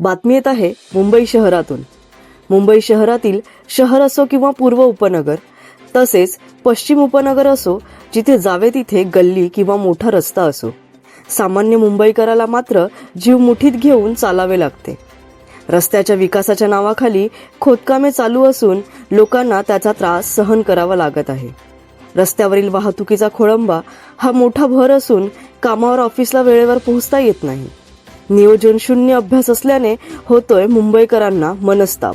बातमी येत आहे मुंबई शहरातून. मुंबई शहरातील शहर असो किंवा पूर्व उपनगर तसेच पश्चिम उपनगर असो जिथे जावे तिथे गल्ली किंवा मोठा रस्ता असो. सामान्य मुंबईकराला मात्र जीव मुठीत घेऊन चालावे लागते. रस्त्याच्या विकासाच्या नावाखाली खोदकामे चालू असून लोकांना त्याचा त्रास सहन करावा लागत आहे. रस्त्यावरील वाहतुकीचा खोळंबा हा मोठा भर असून कामावर ऑफिसला वेळेवर पोहोचता येत नाही. नियोजन शून्य अभ्यास असल्याने होतोय मुंबईकरांना मनस्ताप.